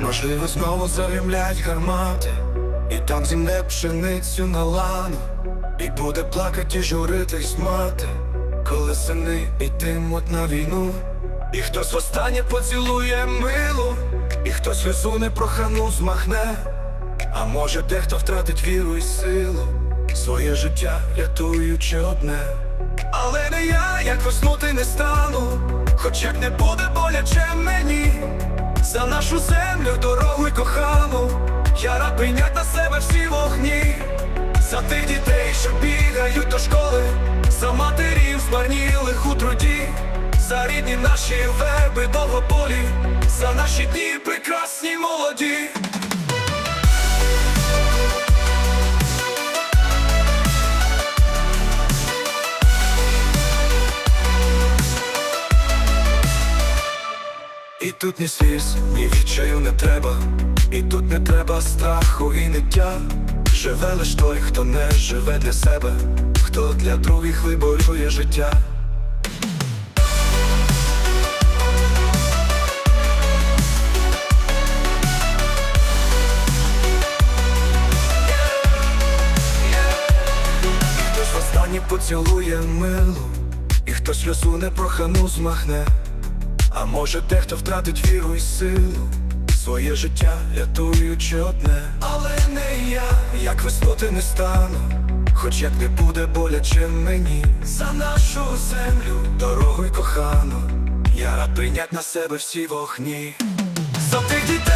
Можливо, знову загремлять гармати, і там зімне пшеницю на лану, і буде плакати, журитись мати, коли сини йтимуть на війну, і хтось востаннє поцілує милу, і хтось сльозу непрохану змахне, а може дехто втратить віру і силу, своє життя рятуючи одне. Але не я, як веснути не стану, хоч як не буде боляче мені, за нашу землю, прийнять на себе всі вогні, за тих дітей, що бігають до школи, за матерів збарнілих у труді, за рідні наші верби довгополі, за наші дні І тут ні сліз, ні відчаю не треба, і тут не треба страху і ниття. Живе лиш той, хто не живе для себе, хто для других виборює життя. І хтось востаннє поцілує милу, і хтось сльозу непрохану змахне. А може дехто втратить віру і силу, своє життя рятуючи одне, але не я, як висоти не стану, хоч як не буде боляче мені, за нашу землю, дорогу й кохану, я рад прийнять на себе всі вогні. За тих дітей,